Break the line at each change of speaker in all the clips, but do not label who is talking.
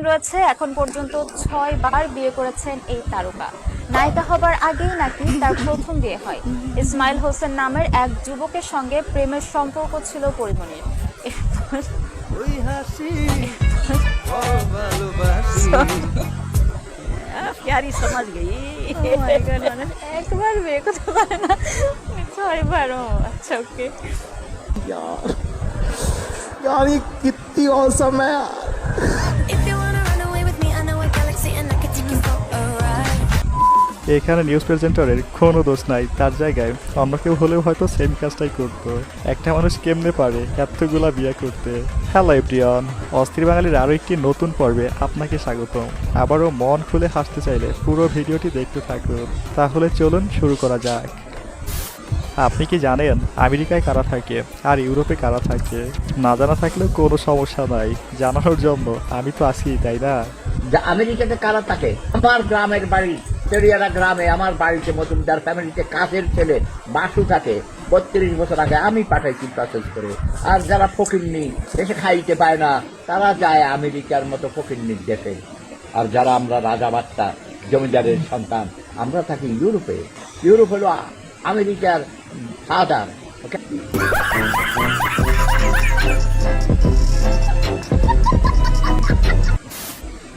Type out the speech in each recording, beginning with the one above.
Girlfriend রয়েছে এখন পর্যন্ত ছয় বার বিয়ে করেছেন এই তারকা নায়িকা হবার আগেই নাকি তার প্রথম বিয়ে হয় ইসমাইল হোসেন নামের এক যুবকের সঙ্গে প্রেমের সম্পর্ক ছিল পরিমণির এরপর
ওই হাসি বড় ভালোবাসি প্যারি সমাজ গেই
Oh my God, মানে একবার বিয়ে করতে পারে না ছয়বার ও আচ্ছা ওকে
यार यार ये कितनी औसम है यार
এখানে নিউজ প্রেজেন্টারের কোনো দোষ নাই, তার জায়গায় অন্য কেউ হলেও হয়তো সেম কাজটাই করতো একটা মানুষ কেমনে পারে এতগুলা বিয়ে করতে? হ্যালো এভরিওয়ান অস্থির বাঙালির আরও একটি নতুন পর্বে আপনাকে স্বাগতম। আবারও মন খুলে হাসতে চাইলে পুরো ভিডিওটি দেখতে থাকুন। তাহলে চলুন শুরু করা যাক। আপনি কি জানেন আমেরিকায় কারা থাকে আর ইউরোপে কারা থাকে? না জানা থাকলেও কোনো সমস্যা নাই, জানানোর জন্য আমি তো আছি, তাই না?
আমেরিকাতে কারা থাকে? আমার গ্রামের বাড়ি। তেরিয়ারা গ্রামে আমার বাড়িতে মজুমদার ফ্যামিলিতে কাজের ছেলে বাসু থাকে। বত্রিশ বছর আগে আমি পাঠাইছি প্রসেস করে। আর যারা ফকিরনি দেশে খাইতে পায় না, তারা যায় আমেরিকার মতো ফকিরনির দেশে আর যারা আমরা রাজা বাচ্চা, জমিদারের সন্তান, আমরা থাকি ইউরোপে। ইউরোপ হলো আমেরিকার ফাদার ওকে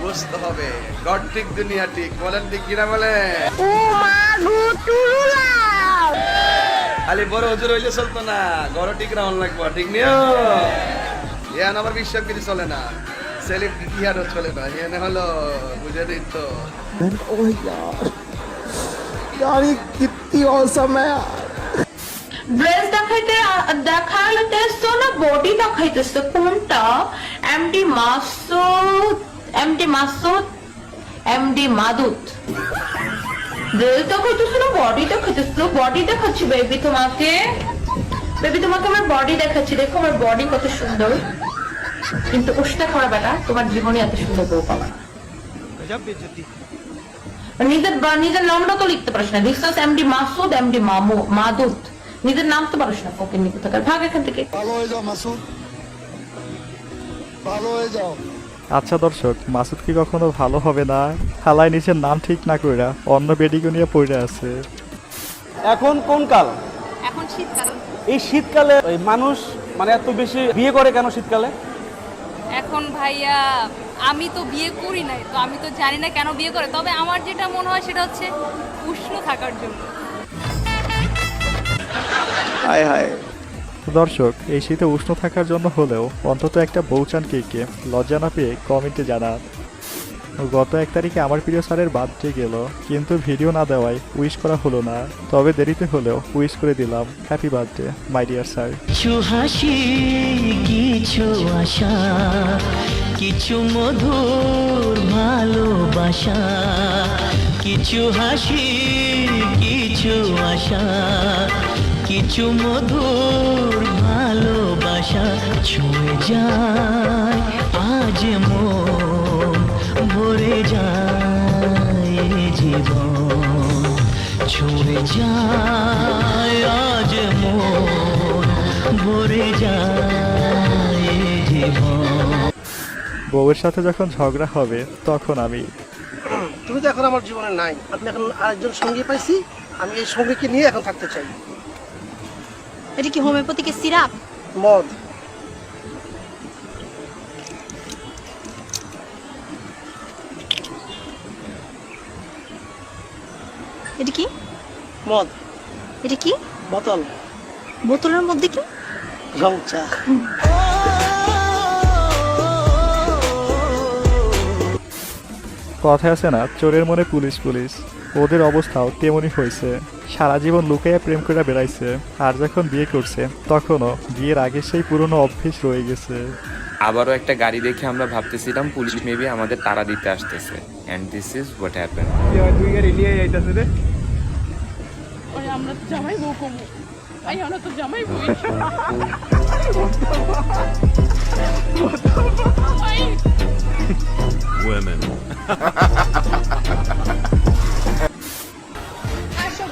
বুঝতে হবে গড ঠিক দুনিয়া ঠিক বলেন ঠিক কিনা বলে খালি বড় হুজুর হইলে চলতো না গড় ঠিক রাউন লাগবো ঠিক নিও ইয়ান আমার বিশ্বাস কিছু চলে না সেলিম ইয়ারও চলে না ইয়ানে হলো বুঝে দিন তো
ओह यार यार ये कितनी औसम है यार
ড্রেস দেখাইতে দেখাইতেছো না বডি দেখাইতেছো কোনটা MD Masud MD Masud MD Masud দিল তো বডিটা না বডি তো খুঁজছো বডি দেখাচ্ছি বেবি তোমাকে বেবি তোমাকে আমার বডি দেখাচ্ছি দেখো আমার বডি কত সুন্দর কিন্তু ওষুধটা করা বেটা তোমার জীবনে এত সুন্দর বউ পাবা নিজের নিজের নামটা তো লিখতে পারিস না লিখছিস এমডি মাসুদ এমডি মামু মাদুদ নিজের নাম তো পারিস না ওকে নিতে থাকার ভাগ এখান থেকে ভালো হয়ে যাও মাসুদ ভালো হয়ে যাও।
আচ্ছা দর্শক মাসুদ কি কখনো ভালো হবে না? খালাই নিচের নাম ঠিক না কইরা অন্য বেডিকে নিয়ে পড়ে আছে।
এখন কোন কাল?
এখন শীতকাল।
এই শীতকালে ওই মানুষ মানে এত বেশি বিয়ে করে কেন শীতকালে?
এখন ভাইয়া আমি তো বিয়ে করি নাই তো আমি তো জানি না কেন বিয়ে করে। তবে আমার যেটা মনে হয় সেটা হচ্ছে উষ্ণ থাকার জন্য।
হায়
হায়। দর্শক, এই শীতে উষ্ণ থাকার জন্য হলেও অন্তত একটা বউচান কেকে লজ্জা না পেয়ে কমেন্টে জানান। গত এক তারিখে আমার প্রিয় স্যারের বার্থডে গেল, কিন্তু ভিডিও না দেওয়ায় উইশ করা হলো না। তবে দেরিতে হলেও উইশ করে দিলাম। Happy birthday my dear sir
কিছু হাসি, কিছু আশা, কিছু মধুর ভালোবাসা, কিছু হাসি, কিছু আশা। কিছু মধুর ভালোবাসা ছুঁয়ে যায় আজ মন ভরে যায় জীবন। ছুঁয়ে যায় আজ মন ভরে যায় জীবন।
বউয়ের সাথে যখন ঝগড়া হবে তখন আমি
তুমি তো এখন আমার জীবনে নাই। আমি এখন আরেকজন সঙ্গী পাইছি আমি এই সঙ্গীকে নিয়ে এখন থাকতে চাই।
এটা কি হোমিওপ্যাথিকের সিরাপ?
মদ।
এটা কি?
মদ।
এটা কি?
বোতল।
বোতলের মধ্যে কি?
রং চা
কথা আছে না চোরের মনে পুলিশ পুলিশ। ওদের অবস্থাও তেমনই হয়েছে। সারা জীবন লুকাইয়া প্রেম করে বেড়াইছে আর যখন বিয়ে করছে তখনও বিয়ের আগে সেই পুরনো অভ্যেস রয়ে গেছে।
আবারও একটা গাড়ি দেখে আমরা ভাবতেছিলাম পুলিশ মেবি আমাদের তাড়া দিতে আসতেছে। And this is what happen
আমরা তো জামাই বউ কমু। আই আমরা তো জামাই বউ।
আসো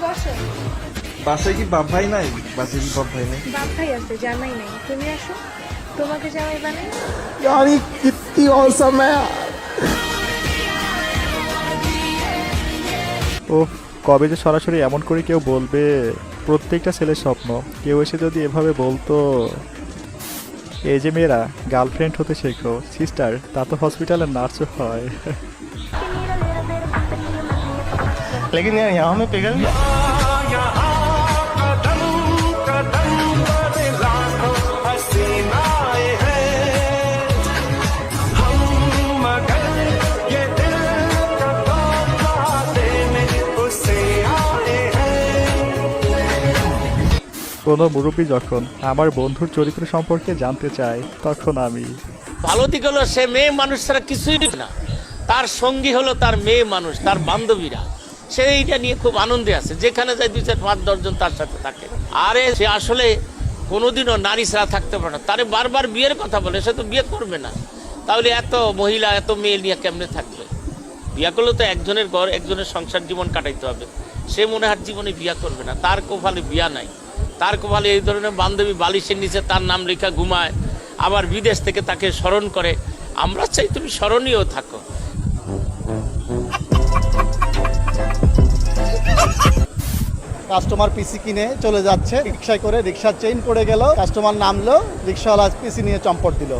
বসো
বাসায় কি বাপ ভাই নাই বাসায় কি বাপ ভাই নাই
বাপ ভাই আছে জামাই নাই তুমি আসো তোমাকে জামাই বানাই
यार ये कितनी औसम है यार
ও কবে যে সরাসরি এমন করে কেউ বলবে প্রত্যেকটা ছেলের স্বপ্ন কেউ এসে যদি এভাবে বলতো এই যে মেয়েরা গার্লফ্রেন্ড হতে শেখো সিস্টার তা তো হসপিটালের নার্সও হয়
लेकिन यार यहाँ में पिघल गया
কোনো মুরব্বী, যখন আমার বন্ধুর চরিত্র সম্পর্কে জানতে চায় তখন আমি।
ভালো দিক হলো সে মেয়ে মানুষ ছাড়া কিছুই না। তার সঙ্গী হলো তার মেয়ে মানুষ, তার বান্ধবীরা। সে এইটা নিয়ে খুব আনন্দে আছে। যেখানে যায় দুই চার পাঁচ দশজন তার সাথে থাকে। আরে সে আসলে কোনোদিনও নারী ছাড়া থাকতে পারে না। তারে বারবার বিয়ের কথা বলে, সে তো বিয়ে করবে না। তাহলে এত মহিলা, এত মেয়ে নিয়ে কেমনে থাকবে? বিয়া করলে তো একজনের ঘর, একজনের সংসার জীবন কাটাইতে হবে। সে মনে হয় জীবনে বিয়া করবে না। তার কোফালে বিয়া নাই। তার কোফালে এই ধরনের বান্ধবী বালিশের নিচে তার নাম লেখা ঘুমায়, আবার বিদেশ থেকে তাকে স্মরণ করে। আমরা চাই তুমি স্মরণীয় থাকো।
কাস্টমার পিসি কিনে চলে যাচ্ছে, রিক্সায় করে রিক্সার চেইন পড়ে গেল, কাস্টমার নামলো, রিক্সাওয়ালা পিসি নিয়ে চম্পট দিল।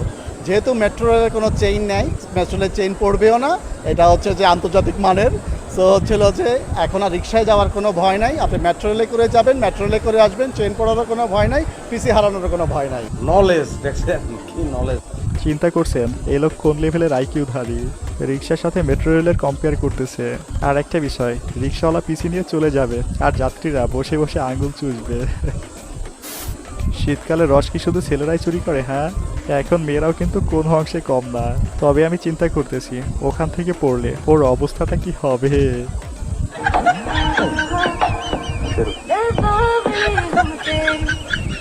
যেহেতু মেট্রো রেলের কোনো চেইন নেই মেট্রো চেইন পড়বেও না, এটা হচ্ছে যে আন্তর্জাতিক মানের। সো হচ্ছিল যে এখন আর রিক্সায় যাওয়ার কোনো ভয় নাই। আপনি মেট্রো রেলে করে যাবেন মেট্রো রেলে করে আসবেন ট্রেন পড়ারও কোনো ভয় নাই পিসি হারানোর কোনো ভয় নাই।
নলেজ দেখছেন? কি নলেজ
চিন্তা করছেন এই লোক কোন লেভেলের আইকিউধারী রিক্সার সাথে মেট্রো রেলের কম্পেয়ার করতেছে। আর একটা বিষয় রিক্সাওয়ালা পিসি নিয়ে চলে যাবে আর যাত্রীরা বসে বসে আঙুল চুষবে। শীতকালে রস কি শুধু ছেলেরাই চুরি করে হ্যাঁ এখন মেয়েরাও কিন্তু কোনো অংশে কম না তবে আমি চিন্তা করতেছি ওখান থেকে পড়লে ওর অবস্থাটা কি হবে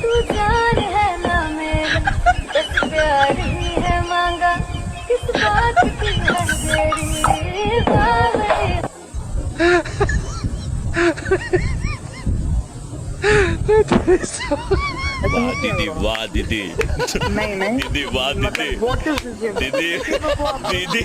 तू जान है ना मेरा बस प्यार ही है मांगा किस बात की है
दीदी वाह दीदी नहीं नहीं दीदी वाह दीदी दीदी दीदी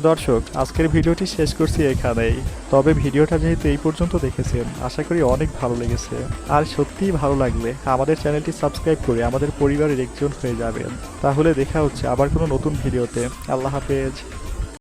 দর্শক আজকের ভিডিওটি শেষ করছি এখানেই তবে ভিডিওটা যেহেতু এই পর্যন্ত দেখেছেন আশা করি অনেক ভালো লেগেছে আর সত্যিই ভালো লাগলে আমাদের চ্যানেলটি সাবস্ক্রাইব করে আমাদের পরিবারের একজন হয়ে যাবেন তাহলে দেখা হচ্ছে আবার কোনো নতুন ভিডিওতে আল্লাহ হাফেজ